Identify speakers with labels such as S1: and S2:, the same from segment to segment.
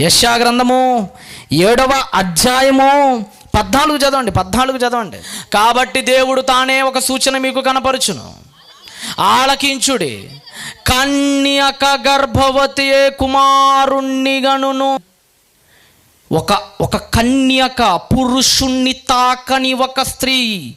S1: యశా గ్రంథము ఏడవ అధ్యాయము పద్నాలుగు చదవండి పద్నాలుగు చదవండి. కాబట్టి దేవుడు తానే ఒక సూచన మీకు కనపరుచును. ఆలకించుడి కన్యక గర్భవతి కుమారుణ్ణి గనును. ఒక ఒక కన్యక పురుషుణ్ణి తాకని ఒక స్త్రీ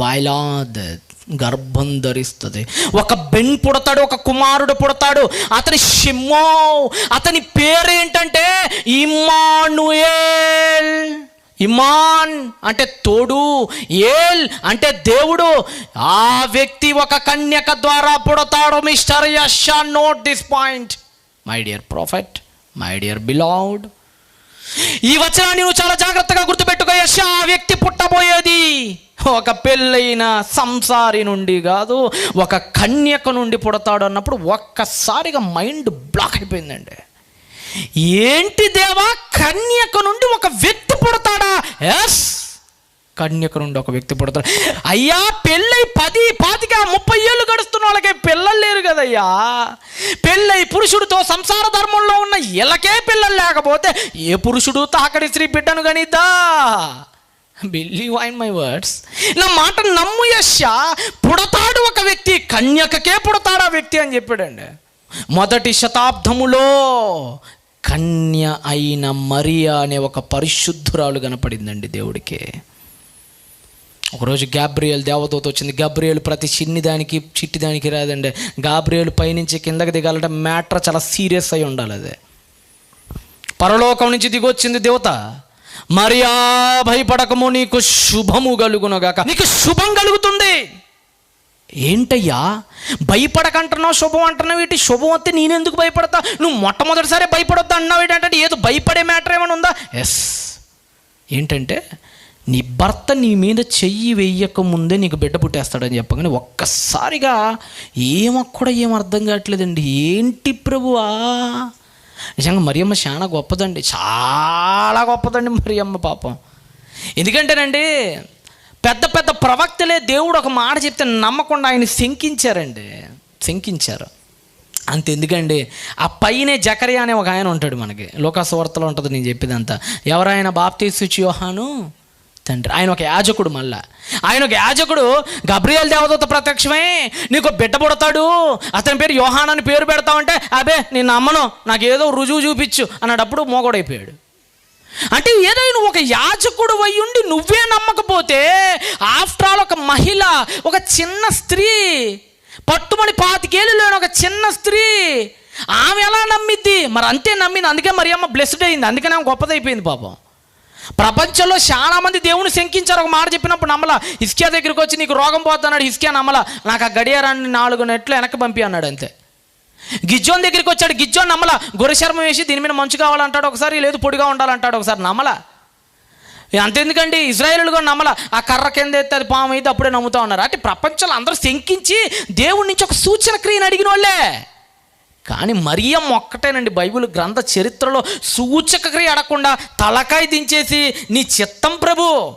S1: వైలాదత్. గర్భం ధరిస్తుంది. ఒక బెన్ పుడతాడు ఒక కుమారుడు పుడతాడు. అతని షిమ్మో అతని పేరేంటంటే ఇమానుయేల్ ఇమాన్ అంటే తోడు ఏల్ అంటే దేవుడు. ఆ వ్యక్తి ఒక కన్యక ద్వారా పుడతాడు mister యషా note this point. My dear prophet my dear beloved ఈ వచనాన్ని నువ్వు చాలా జాగ్రత్తగా గుర్తుపెట్టుకో యశ ఆ వ్యక్తి పుట్టబోయేది ఒక పెళ్ళైన సంసారి నుండి కాదు ఒక కన్యక నుండి పుడతాడు అన్నప్పుడు ఒక్కసారిగా మైండ్ బ్లాక్ అయిపోయిందండి. ఏంటి దేవా కన్యక నుండి ఒక వ్యక్తి పుడతాడా? ఎస్ కన్యక నుండి ఒక వ్యక్తి పుడతాడు. అయ్యా పెళ్ళై పది పాతిక ముప్పై ఏళ్ళు గడుస్తున్న వాళ్ళకి పిల్లలు లేరు కదయ్యా. పెళ్ళై పురుషుడితో సంసార ధర్మంలో ఉన్న ఇళ్ళకే పిల్లలు లేకపోతే ఏ పురుషుడు తాకడి స్త్రీ బిడ్డను గణిద్దా? బిలీవ్ ఐన్ మై వర్డ్స్ నా మాట నమ్ము యశ పుడతాడు ఒక వ్యక్తి కన్యకకే పుడతాడు ఆ వ్యక్తి అని చెప్పాడండి. మొదటి శతాబ్దములో కన్య అయిన మరియా అనే ఒక పరిశుద్ధురాలు కనపడిందండి దేవుడికి. ఒకరోజు గాబ్రియల్ దేవదూత వచ్చింది. గాబ్రియల్ ప్రతి చిన్ని దానికి చిట్టి దానికి రాదండి. గాబ్రియల్ పైనుంచి కిందకి దిగాలంటే మ్యాటర్ చాలా సీరియస్ అయి ఉండాలి అది. పరలోకం నుంచి దిగొచ్చింది దేవత. మరియా భయపడకము నీకు శుభము కలుగునగాక నీకు శుభం కలుగుతుంది ఏంటయ్యా? భయపడకంటున్నావు శుభం అంటున్నావు ఏంటి? శుభం వస్తే నేనెందుకు భయపడతా? నువ్వు మొట్టమొదటిసారి భయపడొద్దు అన్నావు ఏంటంటే ఏదో భయపడే మ్యాటర్ ఏమైనా ఉందా? ఎస్. ఏంటంటే నీ భర్త నీ మీద చెయ్యి వెయ్యక ముందే నీకు బిడ్డ పుట్టేస్తాడని చెప్పగానే ఒక్కసారిగా ఏమక్కడ ఏం అర్థం కావట్లేదండి. ఏంటి ప్రభువా? నిజంగా మరియమ్మ చాలా గొప్పదండి. చాలా గొప్పదండి మరియమ్మ పాపం. ఎందుకంటేనండి పెద్ద పెద్ద ప్రవక్తలే దేవుడు ఒక మాట చెప్తే నమ్మకుండా ఆయన శంకించారండి. శంకించారు. అంత ఎందుకండి ఆ పైనే జకరియా అనే ఒక ఆయన ఉంటాడు మనకి. లోకాసువార్తలో ఉంటుంది నేను చెప్పేదంతా. ఎవరైనా బాప్తీసు యోహాను? తండ్రి. ఆయన ఒక యాజకుడు మళ్ళా. ఆయన ఒక యాజకుడు గబ్రియల్ దేవదూత ప్రత్యక్షమే నీకు ఒక బిడ్డ పుడతాడు. అతని పేరు యోహాన్ అని పేరు పెడతావంటే అబే నేను నమ్మను నాకు ఏదో రుజువు చూపించు అన్నప్పుడు మోగడైపోయాడు. అంటే ఏదైనా ఒక యాజకుడు అయ్యుండి నువ్వే నమ్మకపోతే ఆఫ్టర్ ఆల్ ఒక మహిళ ఒక చిన్న స్త్రీ పట్టుమని పాతికేళ్ళు లేని ఒక చిన్న స్త్రీ ఆమె ఎలా నమ్మిద్ది? మరి అంతే నమ్మింది. అందుకే మరి అమ్మ బ్లెస్డ్ అయింది. అందుకనే ఆమె గొప్పదైపోయింది పాపం. ప్రపంచంలో చాలా మంది దేవుని శంకించారు. ఒక మాట చెప్పినప్పుడు నమ్మల. ఇస్కియా దగ్గరికి వచ్చి నీకు రోగం పోతున్నాడు ఇస్కియా నమ్మల. నాకు ఆ గడియారాన్ని నాలుగు నెట్లు వెనక్కి పంపి అన్నాడు అంతే. గిజ్జోన్ దగ్గరికి వచ్చాడు. గిజ్జోన్ నమ్మల. గురశర్మ వేసి దీని మీద మంచు కావాలంటాడు ఒకసారి లేదు పొడిగా ఉండాలంటాడు ఒకసారి నమ్మల. అంతెందుకండి ఇజ్రాయేల్ కూడా నమ్మల. ఆ కర్ర కింద ఎత్తే పాము అయితే అప్పుడే నమ్ముతా ఉన్నారు. అంటే ప్రపంచంలో అందరూ శంకించి దేవుడి నుంచి ఒక సూచన క్రియను అడిగిన వాళ్ళే కానీ మరియం ఒక్కటేనండి బైబిల్ గ్రంథ చరిత్రలో సూచక క్రియ అడగకుండా తలకాయ దించేసి నీ చిత్తం ప్రభు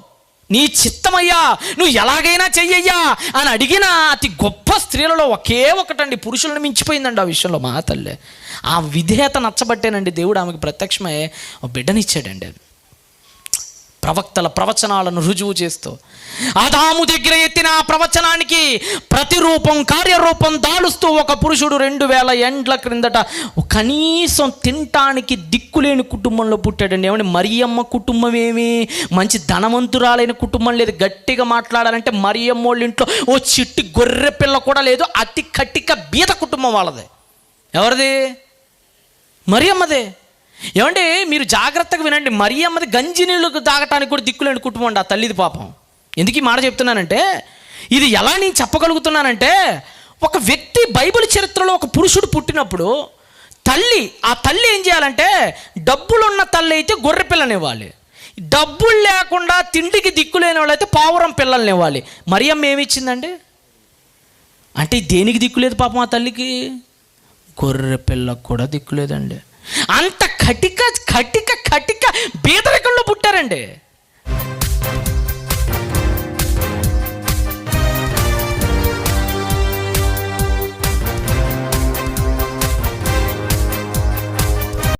S1: నీ చిత్తమయ్యా నువ్వు ఎలాగైనా చెయ్యయ్యా అని అడిగిన అతి గొప్ప స్త్రీలలో ఒకే ఒకటండి. పురుషులను మించిపోయిందండి ఆ విషయంలో మా తల్లే. ఆ విధేయత నచ్చబట్టేనండి దేవుడు ఆమెకు ప్రత్యక్షమై బిడ్డనిచ్చాడండి అది. ప్రవక్తల ప్రవచనాలను రుజువు చేస్తూ ఆదాము దగ్గర ఎత్తిన ఆ ప్రవచనానికి ప్రతిరూపం కార్యరూపం దాలుస్తూ ఒక పురుషుడు రెండు వేల ఎండ్ల క్రిందట కనీసం తినటానికి దిక్కులేని కుటుంబంలో పుట్టాడండి. ఏమంటే మరియమ్మ కుటుంబం ఏమి? మంచి ధనవంతురాలైన కుటుంబం లేదు. గట్టిగా మాట్లాడాలంటే మరియమ్మ వాళ్ళ ఇంట్లో ఓ చిట్టి గొర్రె పిల్ల కూడా లేదు. అతి కట్టిక బీద కుటుంబం వాళ్ళది. ఎవరిది? మరియమ్మదే. ఏమంటే మీరు జాగ్రత్తగా వినండి. మరియమ్మది గంజి నీళ్ళు తాగటానికి కూడా దిక్కులేని కుటుంబం అండి ఆ తల్లిది పాపం. ఎందుకు ఈ మాట చెప్తున్నానంటే ఇది ఎలా నేను చెప్పగలుగుతున్నానంటే ఒక వ్యక్తి బైబిల్ చరిత్రలో ఒక పురుషుడు పుట్టినప్పుడు తల్లి ఆ తల్లి ఏం చేయాలంటే డబ్బులున్న తల్లి అయితే గొర్రె పిల్లనివ్వాలి. డబ్బులు లేకుండా తిండికి దిక్కు లేని వాళ్ళైతే పావురం పిల్లల్ని ఇవ్వాలి మరియమ్మ ఏమిచ్చిందండి అంటే దేనికి దిక్కులేదు పాపం ఆ తల్లికి? గొర్రె పిల్లకు కూడా దిక్కులేదండి అంత కటిక కటిక కటిక బీదరికంలో పుట్టారండి.